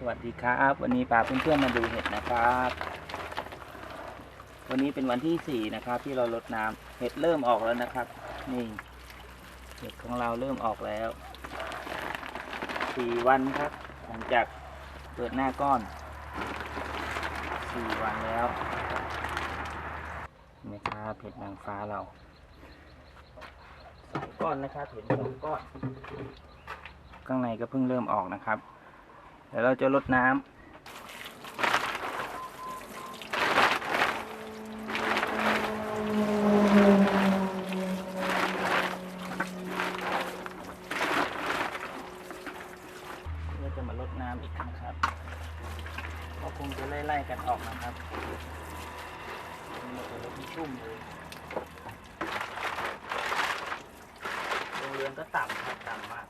สวัสดีครับ วันนี้พาเพื่อนๆมาดูเห็ดนะครับ วันนี้เป็นวันที่สี่นะครับ ที่เราลดน้ำเห็ดเริ่มออกแล้วนะครับ นี่ เห็ดของเราเริ่มออกแล้วสี่วันครับ หลังจากเปิดหน้าก้อนสี่วันแล้วเห็นไหมครับเห็ดนางฟ้าเราสองก้อนนะครับเห็ดสองก้อน ข้างในก็เพิ่งเริ่มออกนะครับ เดี๋ยวเราจะลดน้ำเราจะมาลดน้ำอีกนะครับ ก็คงจะไล่ๆกันออกนะครับเราจะลดให้ชุ่มเลยโรงเรือนก็ต่ำครับต่ำมาก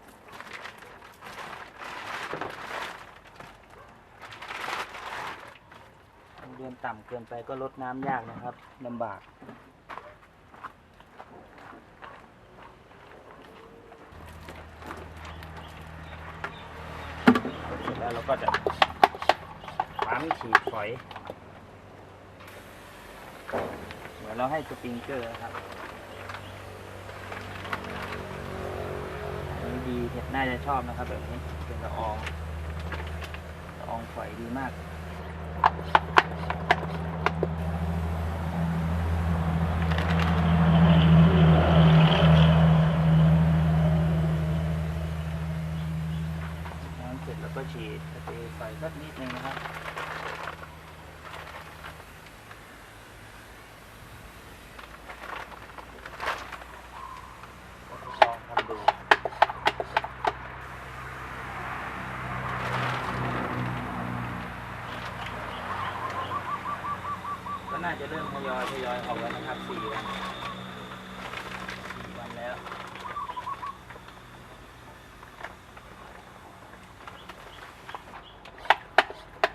โรงเรีย นต่ำเกินไปก็ลดน้ำยากนะครับลำบากเสร็จแล้วเราก็จะปั๊มฉีดฝอยเหมือนเราให้สปริงเกอร์ครับนี้ดีเห็ดน่าจะชอบนะครับแบบนี้เป็นละอองละอองฝอยดีมาก น้ำเส ร็จแล้วก็ฉีดเปรย์ใส่สักนิดนึงนะครับทดลองทำดูก็น่าจะเริ่มทยอยทยอยออกแล้วนะครับสี่วันสี่วันแล้ว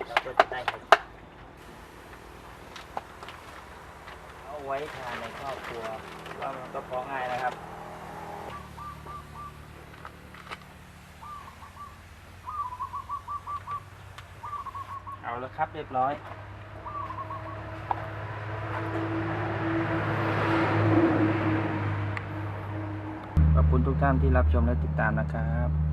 เราก็จะได้เห็ดเอา ไว้ทานในครอบครัวว่ามันก็พอง่ายนะครับเอาแล้วครับเรียบร้อย ขอบคุณทุกท่านที่รับชมและติดตามนะครับ